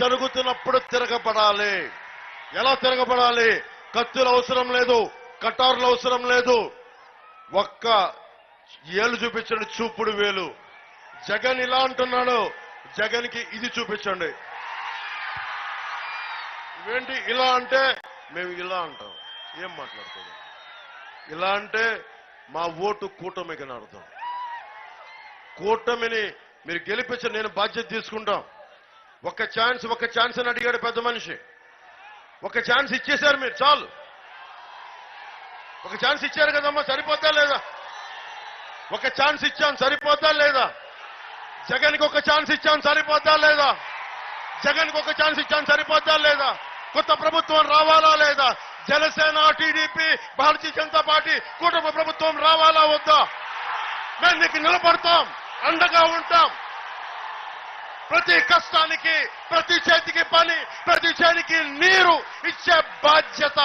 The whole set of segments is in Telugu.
జరుగుతున్నప్పుడు తిరగబడాలి. ఎలా తిరగబడాలి? కత్తులు అవసరం లేదు కటార్లు అవసరం లేదు. ఒక్క ఏలు చూపించండి చూపుడు వేలు. జగన్ ఇలా అంటున్నాడు జగన్కి ఇది చూపించండి. ఇవేంటి? ఇలా అంటే మేము ఇలా అంటాం. ఏం మాట్లాడుతుంది? ఇలా అంటే మా ఓటు కూటమికి అని అర్థం. కూటమిని మీరు గెలిపించి నేను బాధ్యత తీసుకుంటాం. ఒక ఛాన్స్ ఒక ఛాన్స్ అని అడిగాడు పెద్ద మనిషి. ఒక ఛాన్స్ ఇచ్చేశారు మీరు చాలు. ఒక ఛాన్స్ ఇచ్చారు కదమ్మా సరిపోతా లేదా? ఒక ఛాన్స్ ఇచ్చాను సరిపోతా లేదా? జగన్కి ఒక ఛాన్స్ ఇచ్చాను సరిపోతా లేదా? జగన్కి ఒక ఛాన్స్ ఇచ్చాను సరిపోతా లేదా? కొత్త ప్రభుత్వం రావాలా లేదా? జనసేన టీడీపీ భారతీయ జనతా పార్టీ కుటుంబ ప్రభుత్వం రావాలా వద్దా? మేము నీకు నిలబడతాం అండగా ఉంటాం. ప్రతి కష్టానికి ప్రతి చేతికి పని ప్రతి చేతికి నీరు ఇచ్చే బాధ్యత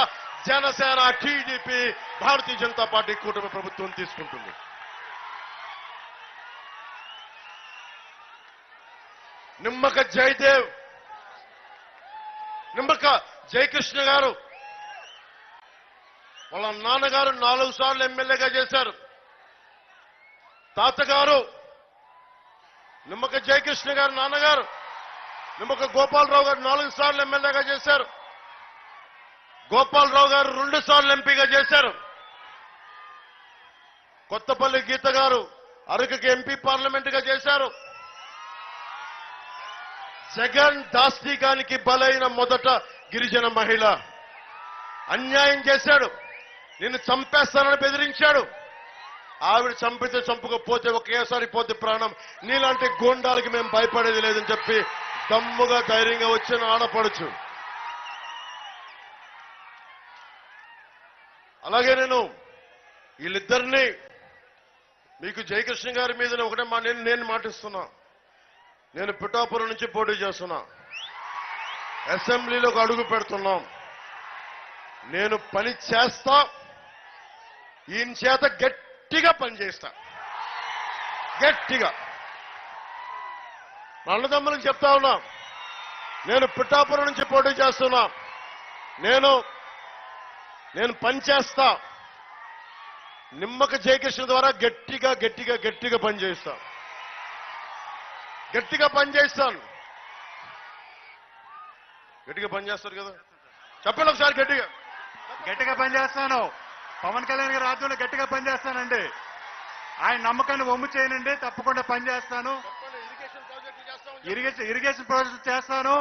జనసేన టీడీపీ భారతీయ జనతా పార్టీ కూటమి ప్రభుత్వం తీసుకుంటుంది. నిమ్మక జయదేవ్ నిమ్మక జయకృష్ణ గారు వాళ్ళ నాన్నగారు నాలుగు సార్లు ఎమ్మెల్యేగా చేశారు. తాతగారు నిమ్మక జయకృష్ణ గారు నాన్నగారు నిమ్మక గోపాలరావు గారు నాలుగు సార్లు ఎమ్మెల్యేగా చేశారు. గోపాలరావు గారు రెండు సార్లు ఎంపీగా చేశారు. కొత్తపల్లి గీత గారు అరకుకి ఎంపీ పార్లమెంట్గా చేశారు. జగన్ దాస్తికానికి బలైన మొదట గిరిజన మహిళ. అన్యాయం చేశాడు. నిన్ను చంపేస్తానని బెదిరించాడు. ఆవిడ చంపితే చంపకపోతే ఒకేసారి పోతే ప్రాణం. నీలాంటి గోండాలకి మేము భయపడేది లేదని చెప్పి దమ్ముగా ధైర్యంగా వచ్చిన ఆడపడచ్చు అలాగే నేను వీళ్ళిద్దరిని మీకు జయకృష్ణ గారి మీద ఒకటే మా నేను నేను మాటిస్తున్నా. నేను పిఠాపురం నుంచి పోటీ చేస్తున్నా. అసెంబ్లీలోకి అడుగు పెడుతున్నాం. నేను పని చేస్తా. ఈయన చేత గట్టి గట్టిగా పనిచేస్తా. గట్టిగా. మా అన్నదమ్ములకు చెప్తా ఉన్నా. నేను పిఠాపురం నుంచి పోటీ చేస్తున్నా. నేను నేను పనిచేస్తా నిమ్మక జయకృష్ణ ద్వారా గట్టిగా గట్టిగా గట్టిగా పనిచేస్తా గట్టిగా పని చేస్తాను. గట్టిగా పనిచేస్తారు కదా. చెప్పండి ఒకసారి గట్టిగా. గట్టిగా పనిచేస్తాను పవన్ కళ్యాణ్ గారి రాజ్యంలో గట్టిగా పనిచేస్తానండి. ఆయన నమ్మకాన్ని ఒమ్ము చేయనండి తప్పకుండా పనిచేస్తాను. ఇరిగేషన్ ఇరిగేషన్ ప్రాజెక్టు చేస్తాను.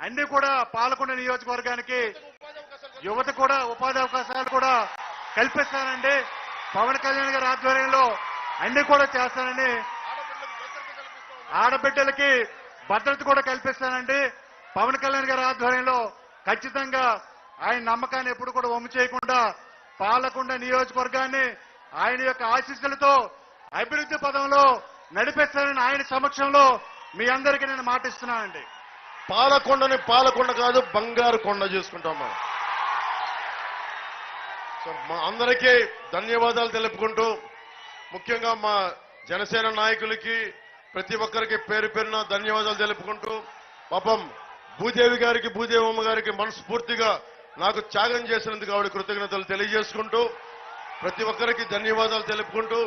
అన్ని కూడా పాలకొండ నియోజకవర్గానికి యువత కూడా ఉపాధి అవకాశాలు కూడా కల్పిస్తానండి. పవన్ కళ్యాణ్ గారి ఆధ్వర్యంలో అన్ని కూడా చేస్తానని ఆడబిడ్డలకి భద్రత కూడా కల్పిస్తానండి. పవన్ కళ్యాణ్ గారి ఆధ్వర్యంలో ఖచ్చితంగా ఆయన నమ్మకాన్ని ఎప్పుడు కూడా వమ్ము చేయకుండా పాలకొండ నియోజకవర్గాన్ని ఆయన యొక్క ఆశీస్సులతో అభివృద్ధి పదంలో నడిపిస్తానని ఆయన సమక్షంలో మీ అందరికీ నేను మాటిస్తున్నానండి. పాలకొండని పాలకొండ కాదు బంగారు కొండ చేసుకుంటాం మనం. సో మా అందరికీ ధన్యవాదాలు తెలుపుకుంటూ ముఖ్యంగా మా జనసేన నాయకులకి ప్రతి ఒక్కరికి పేరు పేరున ధన్యవాదాలు తెలుపుకుంటూ పాపం భూదేవి గారికి భూదేవమ్మ గారికి మనస్ఫూర్తిగా నాకు త్యాగం చేసినందుకు ఆవిడ కృతజ్ఞతలు తెలియజేసుకుంటూ ప్రతి ఒక్కరికి ధన్యవాదాలు తెలుపుకుంటూ